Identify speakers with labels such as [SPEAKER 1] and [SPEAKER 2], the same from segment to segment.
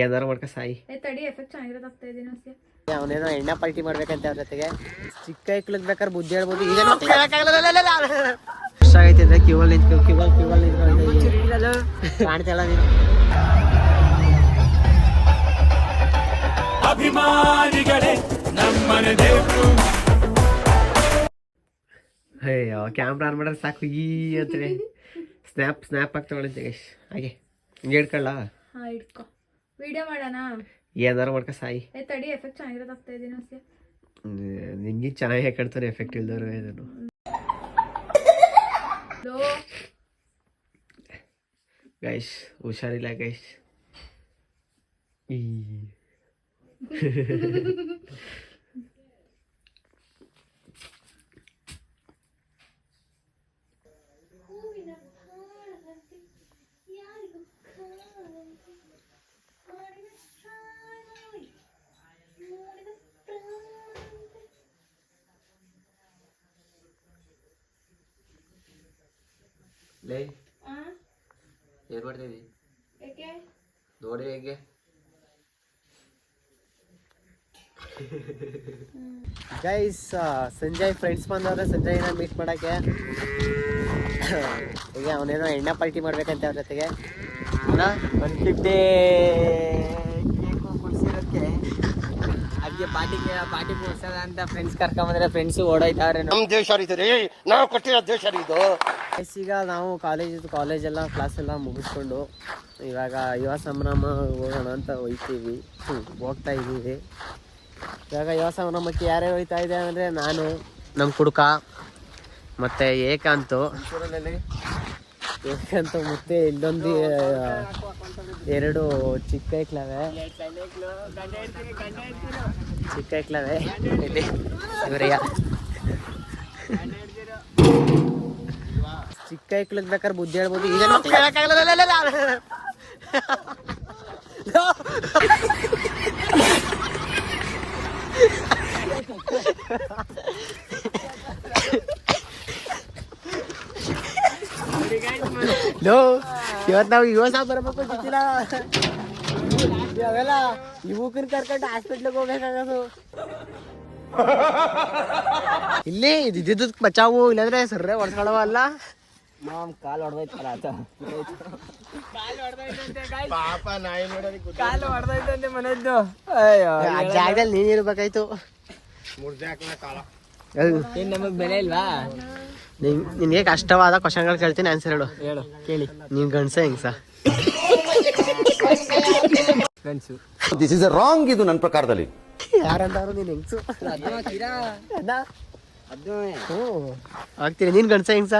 [SPEAKER 1] ಏನಾರು ಮಾಡ್ಕ ಸಾಯಿ.
[SPEAKER 2] ತಡಿ ಎಫೆಕ್ಟ್ ಚೆನ್ನಾಗಿರೋದು ಆಗ್ತಾ ಇದೀನಿ ಅಷ್ಟೇ
[SPEAKER 1] ಅವನೇನೋ ಎಣ್ಣೆ ಪಾರ್ಟಿ ಮಾಡ್ಬೇಕಂತ ಅವ್ರ ಜೊತೆಗೆ. ಚಿಕ್ಕ ಐಕ್ಳಗ್ ಬೇಕಾದ್ರೆ ಬುದ್ಧಿ ಹೇಳ್ಬೋದು. ಈಗ ಆಗೈತೆ ಅಂದ್ರೆ ಕ್ಯೂವಲ್ ನಿಂತ್ಕೊ ಕ್ಯೂವಲ್ ಕ್ಯೂವಲ್ ನಿಂತ್ಕೊಂಡು ಕಾಣ್ತಿಲ್ಲ ನೀನು.
[SPEAKER 3] ಅಭಿಮಾನಿಗಳೇ ನಮ್ಮನೆ ದೇವರು.
[SPEAKER 1] ಅಯ್ಯೋ ಕ್ಯಾಮ್ರಾ ಆನ್ ಮಾಡಿದ್ರೆ ಸಾಕು ಈ ಅಂತ ಸ್ನ್ಯಾಪ್ ಸ್ನ್ಯಾಪ್ ಆಗಿ ತಗೊಳಿದ್ದೆ ಗೈಸ್ ಹಾಗೆ ಹಿಂಗೆ ಹಿಡ್ಕೊಳ್ಳ
[SPEAKER 2] ಹಾ ಇಟ್ಕೋ ವಿಡಿಯೋ ಮಾಡೋಣ?
[SPEAKER 1] ಏನಾರು ಮಾಡ್ಕ ಸಾಯಿ.
[SPEAKER 2] ಏ ತಡಿ ಎಫೆಕ್ಟ್ ಚೆನ್ನಾಗಿರೋದು ಆಗ್ತಾ ಇದೀನಿ ಅಷ್ಟೇ
[SPEAKER 1] ನಿಂಗೆ ಚೆನ್ನಾಗಿ ಹೇಳ್ತಾರೆ ಎಫೆಕ್ಟ್ ಇಲ್ದವ್ರು ಇದನ್ನು
[SPEAKER 2] ಲೋ
[SPEAKER 1] ಗೈಸ್ ಹುಷಾರಿಲ್ಲ ಗೈಸ್ ಈ ಲೈ ಏನು ನೋಡಿ ಹೇಗೆ. ಗೈಸ್ ಸಂಜಯ್ ಫ್ರೆಂಡ್ಸ್ ಬಂದವ್ರೆ ಸಂಜಯ್ನ ಮೀಟ್ ಮಾಡಕ್ಕೆ. ಈಗ ಅವನೇನೋ ಎಣ್ಣೆ ಪಾರ್ಟಿ ಮಾಡ್ಬೇಕಂತೆ ಅವ್ರ ಜೊತೆಗೆ. ಒನ್ ಫಿಫ್ಟಿ ಕುಡ್ಸಿರೋಕ್ಕೆ ಅದಕ್ಕೆ ಪಾರ್ಟಿಗೆ ಪಾರ್ಟಿ ಕೊಡ್ಸೋದ ಅಂತ ಫ್ರೆಂಡ್ಸ್ ಕರ್ಕೊಂಬಂದ್ರೆ ಫ್ರೆಂಡ್ಸ್ ಓಡೋಯ್ತಾವ್ರೆ.
[SPEAKER 4] ನಮ್ಮ ದೇಶ ರೀ ನಾವು ಕೊಟ್ಟಿರೋ ದೇಶ ಇದು.
[SPEAKER 1] ಈಗ ನಾವು ಕಾಲೇಜ್ ಕಾಲೇಜ್ ಎಲ್ಲ ಕ್ಲಾಸ್ ಎಲ್ಲ ಮುಗಿಸ್ಕೊಂಡು ಇವಾಗ ಯುವ ಸಂಭ್ರಮ ಹೋಗೋಣ ಅಂತ ಹೋಯ್ತೀವಿ. ಹ್ಮ್, ಹೋಗ್ತಾ ಇದ್ದೀವಿ ಇವಾಗ ಯುವ ಸಂಭ್ರಮಕ್ಕೆ ಯಾರೇ ಹೋಯ್ತಾ ಇದೆ ಅಂದರೆ ನಾನು ನಮ್ಮ ಕುಡುಕ ಮತ್ತು ಏಕಾಂತು. ಏಕಾಂತ ಮತ್ತೆ ಇಲ್ಲೊಂದು ಎರಡು ಚಿಕ್ಕ ಐಕ್ಲವೆ ಚಿಕ್ಕ ಐಕ್ಲವೆ ಇಲ್ಲಿ ಚಿಕ್ಕ ಐಕ್ಳಗ್ ಬೇಕಾದ್ರೆ ಬುದ್ಧಿ ಹೇಳ್ಬೋದು. ಈಗ ಲೋ ಇವತ್ತು ನಾವು ಯುವ ಸಹ ಬರಬೇಕು ಗೊತ್ತಿಲ್ಲ ಅವೆಲ್ಲ ಯುವಕನ್ ಕರ್ಕೊಂಡು ಹಾಸ್ಪಿಟ್ಲಿಗೆ ಹೋಗ್ಬೇಕಾಗದು. ಇಲ್ಲಿ ಇದ್ದಿದ್ದು ಬಚಾವು ಇಲ್ಲಾಂದ್ರೆ ಸರ್ರೆ ಹೊಡ್ಸ್ಕೊಳವ ಅಲ್ಲ. ಮಾಮ್ ಕಾಲ್ ಹೊಡೆದೈತಲ್ಲ ಆತ.
[SPEAKER 4] ಪಾಪ ನಾಯಿ ನೋಡೋದಕ್ಕೆ
[SPEAKER 1] ಕಾಲು ಹೊಡೆದೈತಂತೆ ಮನೆದ್ದು. ಅಯ್ಯೋ ಆ ಜಾಗದಲ್ಲಿ ನೀನ್ ಇರ್ಬೇಕಾಯ್ತು.
[SPEAKER 4] ಮುರ್ಜಾಕ್ನ ಕಾಲ.
[SPEAKER 1] ಏನ್ ನಮಗ್ ಬೆಲೆ ಇಲ್ವಾ? ನಿನ್ಗೆ ಕಷ್ಟವಾದ ಕ್ವಶನ್ಗಳು ಕೇಳ್ತೀನಿ ಆನ್ಸರ್ ಹೇಳು. ಹೇಳು ಕೇಳಿ. ನೀನ್ ಗಂಡ್ಸ ಹೆಂಗ್ಸ ಗಂಡ್ಸು.
[SPEAKER 4] ದಿಸ್ ಇಸ್ ರಾಂಗ್ ಇದು ನನ್ನ ಪ್ರಕಾರದಲ್ಲಿ.
[SPEAKER 1] ಯಾರಂತಾರು ನೀನ್ ಹೆಂಗ್ಸು? ಹ್ಞೂ ಆಗ್ತೀರಿ ನೀನ್ ಗಂಡ್ಸ ಹೆಂಗ್ಸ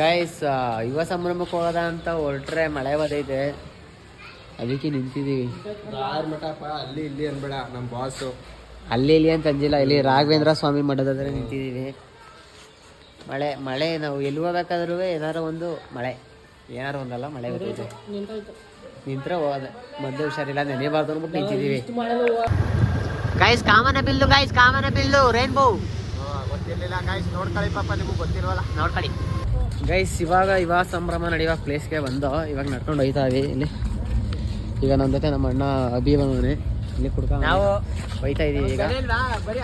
[SPEAKER 1] ಗೈಸ್ ಯುವ ಸಂಭ್ರಮಕ್ಕೆ ಹೋಗೋದ ಅಂತ ಹೊರಟ್ರೆ ಮಳೆ ಬದೈತೆ. ಅದಕ್ಕೆ ನಿಂತಿದ್ದೀವಿ
[SPEAKER 4] ಮಠಪ್ಪ ಅಲ್ಲಿ ಇಲ್ಲಿ ಅನ್ಬೇಡ ನಮ್ಮ ಬಾಸು
[SPEAKER 1] ಅಲ್ಲಿ ಇಲ್ಲಿ ಅಂತ ಅಂಜಿಲ್ಲ. ಇಲ್ಲಿ ರಾಘವೇಂದ್ರ ಸ್ವಾಮಿ ಮಠದ ನಿಂತಿದ್ದೀವಿ. ಮಳೆ ಮಳೆ ನಾವು ಎಲ್ಲಿ ಹೋಗ್ಬೇಕಾದ್ರೂ ಏನಾರು ಒಂದು ಮಳೆ. ಏನಾರು ಒಂದಲ್ಲ, ಮಳೆ ಬರ್ತೈತೆ ನಿಂತ್ರೆ ಹೋಗೋದೆ. ಮದ್ದು ಹುಷಾರಿಲ್ಲ ನೆನೆಬಾರ್ದು ಅಂದ್ಬಿಟ್ಟು ನಿಂತಿದ್ದೀವಿ. ಗೈಸ್ ಕಾಮನ ಬಿಲ್ಲು ಗೈಸ್ ಕಾಮನ ಬಿಲ್ಲು ರೈನ್ಬೋ
[SPEAKER 4] ಗೊತ್ತಿರಲಿಲ್ಲ ಗಾಯ್ಸ್ ನೋಡ್ಕೊಳ್ಳಿ. ಪಾಪ ನಿಮಗೆ ಗೊತ್ತಿಲ್ವಲ್ಲ
[SPEAKER 1] ನೋಡ್ಕೊಳ್ಳಿ ಗೈಸ್ ಇವಾಗ ಇವಾಗ ಸಂಭ್ರಮ ನಡೆಯುವ ಪ್ಲೇಸ್ಗೆ ಬಂದು, ಇವಾಗ ನಡ್ಕೊಂಡು ಹೋಗ್ತಾ ಇಲ್ಲಿ. ಈಗ ನಮ್ಮ ಜೊತೆ ನಮ್ಮ ಅಣ್ಣ ಅಭಿ ಬಂದವನೆ ಇಲ್ಲಿ ಕುಡ್ಕ ನಾವು ಹೋಯ್ತಾ ಇದೀವಿ ಈಗ.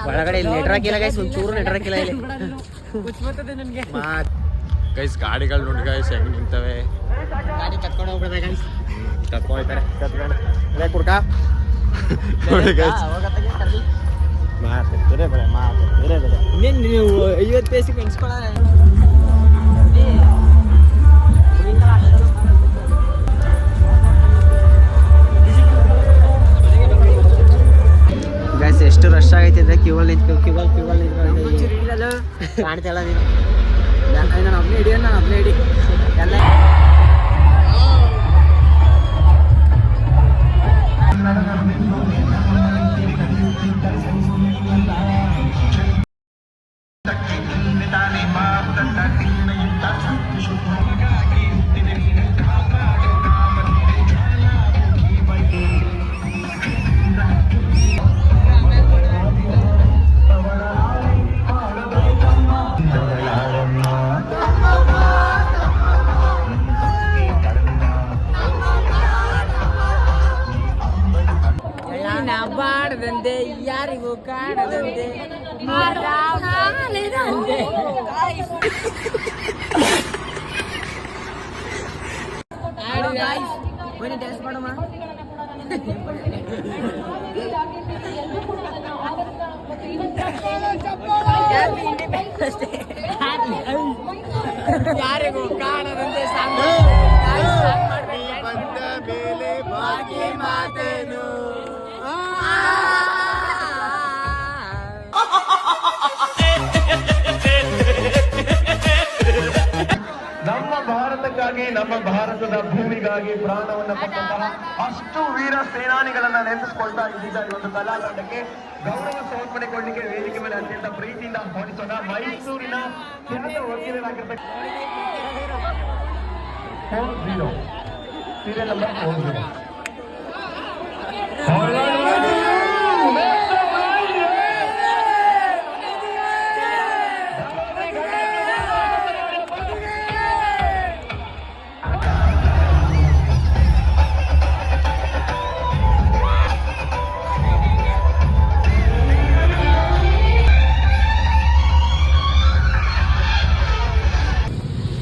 [SPEAKER 1] ಒಳಗಡೆ ಇಲ್ಲಿ ನೆಟ್ರಾಕಿಲ್ಲ ಗೈಸ್ ಒಂಚೂರು ನೆಟ್ರಾಕಿಲ್ಲ ಇಲ್ಲಿ ಮಾತ್
[SPEAKER 4] ಗೈಸ್ ಗಾಡಿಗಳು ನೋಡಿ ಗೈಸ್ ಹೆಂಗ್ ನಿಂತವೆ?
[SPEAKER 1] ಗಾಡಿ ಕತ್ಕೊಂಡು ಹೋಗ್ಬಿಡ್ದೆ ಗೈಸ್
[SPEAKER 4] ಕತ್ಕೊಂಡು ಅದೇ ಕುಡ್ಕ. ನೋಡಿ ಗೈಸ್ ಮಾತು ಬೇರೆ ಬೇರೆ ಮಾತು ಬೇರೆ.
[SPEAKER 1] ಇನ್ನೇನು ನೀವು ಐವತ್ತು ಪೇಸಿಗೆ ಎಣಿಸ್ಕೊಳ್ಳ ಆಗೈತೆ ಅಂದ್ರೆ ಕ್ಯೂವಲ್ ನಿಂತ್ಕೊ ಕ್ಯೂವಲ್ ಕ್ಯೂವಲ್ ನಿಂತ್ಕೊಂಡು ಕಾಣ್ತಿಲ್ಲ ನೀನು ನಾನು
[SPEAKER 5] ಬಾರದಂತೆ ಯಾರಿಗೂ ಕಾಣದಂತೆ guys. ಬನ್ನಿ Day. Happy. ಯಾರಿಗೂ
[SPEAKER 6] ನಮ್ಮ ಭಾರತದ ಭೂಮಿಗಾಗಿ ಪ್ರಾಣವನ್ನ ಕೊಟ್ಟಂತಹ ಅಷ್ಟು ವೀರ ಸೇನಾನಿಗಳನ್ನ ನೆನೆಸಿಕೊಳ್ತಾ ಇದ್ದಿದ್ದ ಈ ಒಂದು ಕಲಾತಂಡಕ್ಕೆ. ಗೌರವ ಸಮರ್ಪಣೆ ಕೊಡ್ಲಿಕ್ಕೆ ವೇದಿಕೆ ಮೇಲೆ ಅತ್ಯಂತ ಪ್ರೀತಿಯಿಂದ ಆಹ್ವಾನಿಸೋಣ. ಮೈಸೂರಿನ ಕೆಲಸ ವಕೀಲರಾಗಿರ್ತಕ್ಕ four zero serial number four zero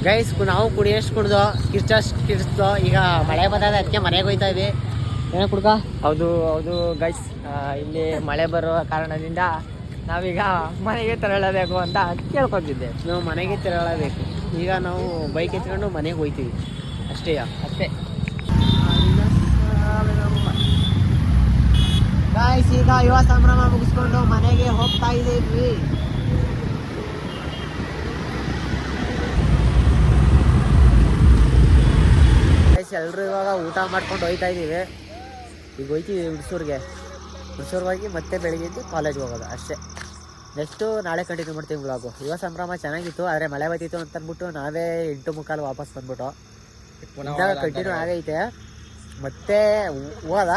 [SPEAKER 1] guys ನಾವು ಕುಡಿಯೋಷ್ಟು ಕುಡ್ದು ಕಿರ್ಚಷ್ಟು ಕಿರ್ಚ್ದು ಈಗ ಮಳೆ ಬಂದಾಗ ಅದಕ್ಕೆ ಮನೆಗೆ ಹೋಯ್ತಾ ಇದ್ವಿ. ಏನ ಕುಡ್ಕ.
[SPEAKER 5] ಹೌದು ಹೌದು ಗೈಸ್ ಇಲ್ಲಿ ಮಳೆ ಬರೋ ಕಾರಣದಿಂದ ನಾವೀಗ ಮನೆಗೆ ತೆರಳಬೇಕು ಅಂತ ಕೇಳ್ಕೊತಿದ್ದೆ
[SPEAKER 1] ನಾವು ಮನೆಗೆ ತೆರಳಬೇಕು. ಈಗ ನಾವು ಬೈಕ್ ಎತ್ಕೊಂಡು ಮನೆಗೆ ಹೋಯ್ತೀವಿ. ಅಷ್ಟೇ.
[SPEAKER 5] ಅಷ್ಟೇ.
[SPEAKER 1] ಗಾಯ್ಸ್ ಈಗ ಯುವ ಸಂಭ್ರಮ ಮುಗಿಸ್ಕೊಂಡು ಮನೆಗೆ ಹೋಗ್ತಾ ಇದ್ದೀವಿ ಗೈಸ್ ಎಲ್ಲರೂ ಇವಾಗ ಊಟ ಮಾಡ್ಕೊಂಡು ಹೋಯ್ತಾ ಇದ್ದೀವಿ. ಈಗ ಹೋಯ್ತೀವಿ ಹುಡ್ಸೂರಿಗೆ. ಹುಡ್ಸೂರ್ಗೆ ಹೋಗಿ ಮತ್ತೆ ಬೆಳಿಗ್ಗೆ ಇದ್ದು ಕಾಲೇಜ್ಗೆ ಹೋಗೋದು ಅಷ್ಟೇ. ನೆಕ್ಸ್ಟು ನಾಳೆ ಕಂಟಿನ್ಯೂ ಮಾಡ್ತೀವಿ ಬ್ಲಾಗು ಯುವ ಸಂಭ್ರಮ ಚೆನ್ನಾಗಿತ್ತು ಆದರೆ ಮಳೆ ಬತ್ತಿತ್ತು ಅಂತ ಅಂದ್ಬಿಟ್ಟು ನಾವೇ ಎಂಟು ಮುಕ್ಕಾಲು ವಾಪಸ್ ಬಂದ್ಬಿಟ್ಟು. ಇದ್ದಾಗ ಕಂಟಿನ್ಯೂ ಆಗೈತೆ. ಮತ್ತೆ ಹೋದ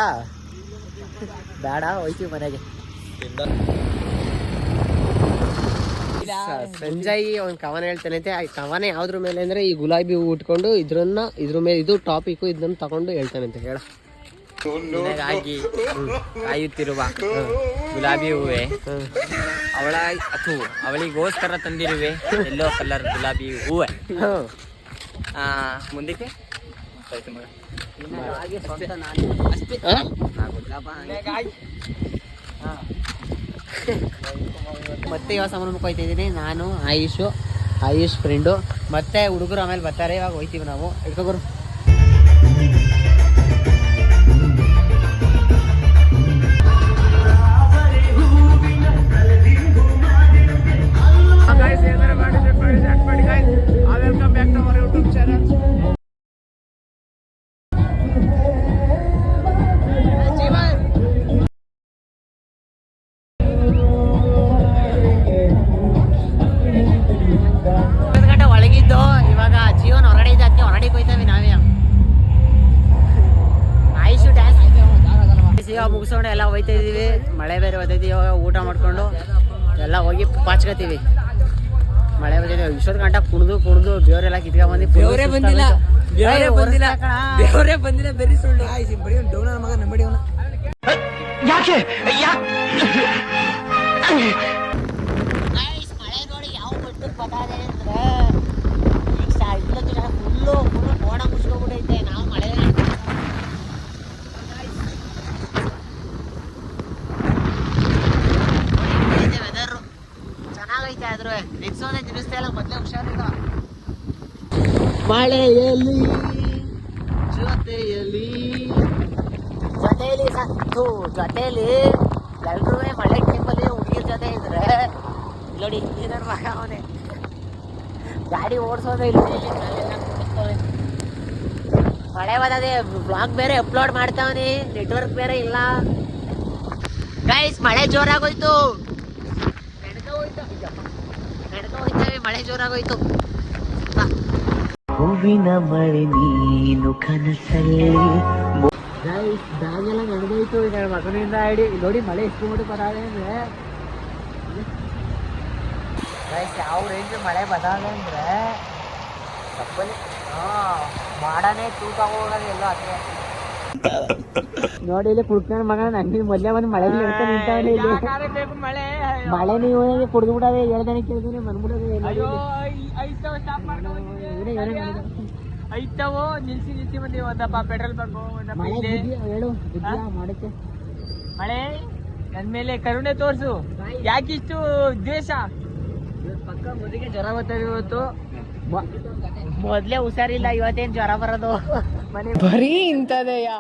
[SPEAKER 1] ಬೇಡ ಹೋಯ್ತೀವಿ ಮನೆಗೆ. ಸಂಜಯ್ ಒಂದು ಕವನ ಹೇಳ್ತಾನೆ ಆ ಕವನ ಯಾವ್ದ್ರ ಮೇಲೆ ಅಂದ್ರೆ ಈ ಗುಲಾಬಿ ಹೂ ಉಟ್ಕೊಂಡು ಇದ್ರನ್ನ ಇದ್ರ ಮೇಲೆ ಇದು ಟಾಪಿಕ್ ಇದನ್ನ ತಗೊಂಡು ಹೇಳ್ತಾನಂತೆ ಹೇಳ.
[SPEAKER 5] ನಿನಗಾಗಿ ಕಾಯುತ್ತಿರುವ ಗುಲಾಬಿ ಹೂವೆ. ಅವಳ ಅಥವಾ ಅವಳಿಗೋಸ್ಕರ ತಂದಿರುವೆ ಎಲ್ಲೋ ಕಲರ್ ಗುಲಾಬಿ ಹೂವೆ. ಮುಂದಕ್ಕೆ. ಅಷ್ಟೇ.
[SPEAKER 1] ಆ? ಮತ್ತೆ ಇವಾಗ ಸಂಭ್ರಮಕ್ಕೆ ಹೋಯ್ತಾ ಇದ್ದೀನಿ. ನಾನು, ಆಯುಷು, ಆಯುಷ್ ಫ್ರೆಂಡು ಮತ್ತೆ ಹುಡುಗರು ಆಮೇಲೆ ಬರ್ತಾರೆ. ಇವಾಗ ಹೋಯ್ತೀವಿ ನಾವು. ಇಟ್ಕೊಬರು ಮುಗಿಸ್ಕೊಂಡು ಎಲ್ಲ ಹೋಯ್ತಾ ಇದ್ದೀವಿ. ಮಳೆ ಬೇರೆ ಹೋಗ್ತೈತಿ ಇವಾಗ ಊಟ ಮಾಡ್ಕೊಂಡು ಎಲ್ಲ ಹೋಗಿ ಪಾಚ್ಕೋತೀವಿ. ಮಳೆ ಬಂದಿದೆ. ಇಷ್ಟೊತ್ತು ಗಂಟ ಕುಣಿದು ಕುಣಿದು ಬೇವರೆಲ್ಲ ಕಿತ್ಕೊಂಡ್ ಬಂದು
[SPEAKER 5] ಬೇವರೇ ಬಂದಿಲ್ಲ. ಬೇವರೇ ಬಂದಿಲ್ಲ. ಬೇವರೇ ಬಂದಿಲ್ಲ ಬೆರಿ ಸುಳ್ಳು. ಆಯ್ತು ಒಂದು ಡೌನ ಮಗ ನಂಬಡಿ ಅವನ.
[SPEAKER 1] ಮಳೆ ನೋಡಿ ಯಾವ ಮಟ್ಟಕ್ಕೆ ಬರ್ತದೆ ಅಂದ್ರೆ ಫುಲ್ಲು ಫುಲ್ಲು ಮೋಡ ಮುಚ್ಕೊಂಡ್ಬಿಟ್ಟೈತೆ ನಾವು ಮಳೆ ವೆದರು ಚೆನ್ನಾಗೈತೆ ಆದ್ರೂ ನಿಲ್ಸೋದೇ ನಿಲ್ಲಿಸ್ತಾ ಇಲ್ಲ ಮೊದಲೇ ಹುಷಾರಿಲ್ಲ ಮಳೆಯಲ್ಲಿ ಜೊತೆಯಲ್ಲಿ ಜೊತೆಯಲ್ಲಿ ಸತ್ತು ಜೊತೆಯಲ್ಲಿ ಎಲ್ರೂ ಮಳೆ ಟೈಮಲ್ಲಿ ಹುಡುಗಿರ ಜೊತೆ ಇದ್ರೆ ನೋಡಿ ಇಲ್ಲಿ ಮಗ ಅವನೇ. ಗಾಡಿ ಓಡಿಸೋದೇ ಇಲ್ಲ. ಮಳೆ ಬಂದದೆ ಬ್ಲಾಗ್ ಬೇರೆ ಅಪ್ಲೋಡ್ ಮಾಡ್ತಾವನಿ ನೆಟ್ವರ್ಕ್ ಬೇರೆ ಇಲ್ಲ. ಗೈಸ್ ಮಳೆ ಜೋರಾಗೋಯ್ತು. ಹೋಯ್ತು. ಹೋಯ್ತೇವೆ ಮಳೆ ಜೋರಾಗೋಯ್ತು.
[SPEAKER 7] ಹೂವಿನ ಮಳೆ ನೀನು ಕನಸಲ್ಲಿ.
[SPEAKER 1] ಗೈಸ್ ಈಗ ಮಗನಿಂದ ನೋಡಿ ಮಳೆ ಎಷ್ಟು ಮಟ್ಟ ಬರಾದೆ ಅಂದ್ರೆ. ಗೈಸ್ ಯಾವ ರೇಂಜ್ ಮಳೆ ಬದಾದೆ ಅಂದ್ರೆ? ತಪ್ಪಲಿ ಹಾ ಮಾಡನೇ ತೂಕ ಹೋಗೋದು ಎಲ್ಲೋ ಅದೇ. ನೋಡಿ ಇಲ್ಲಿ ಕುಡ್ಕೊಂಡು ಮಗ ನಂಗೆ ಮೊದ್ಲೇ ಬಂದು ಮಳೆ ನಿಂತವನೇ ಇಲ್ಲಿ.
[SPEAKER 5] ಮಳೆ?
[SPEAKER 1] ಮಳೆ ನೀವು ಕುಡ್ದು ಬಿಡದೆ ಹೇಳ್ದಾನೆ ಕೇಳ್ತೀನಿ ಬಂದ್ಬಿಡೋದು
[SPEAKER 5] ಐತವ ನಿಲ್ಸಿ ನಿಲ್ಸಿ ಬಂದಿ ಒಂದಪ್ಪ ಪೆಟ್ರೋಲ್ ಬಂಕು ಒಂದಪ್ಪ
[SPEAKER 1] ಮಳೆ
[SPEAKER 5] ಇಲ್ಲಿ.
[SPEAKER 1] ಹೇಳು ಬುದ್ಧಿಯ ಮಾಡಕ್ಕೆ?
[SPEAKER 5] ಮಳೆ? ನನ್ ಮೇಲೆ ಕರುಣೆ ತೋರ್ಸು. ಯಾಕಿಷ್ಟು ದ್ವೇಷ? ಪಕ್ಕ ಮೊದಲಿಗೆ ಜ್ವರ ಬರ್ತದೆ ಇವತ್ತು.
[SPEAKER 1] ಮೊದ್ಲೇ ಹುಷಾರಿಲ್ಲ ಇವತ್ತೇನ್ ಜ್ವರ ಬರೋದು?
[SPEAKER 5] ಮನೆ
[SPEAKER 2] ಬರೀ ಇಂಥದೆಯಾ?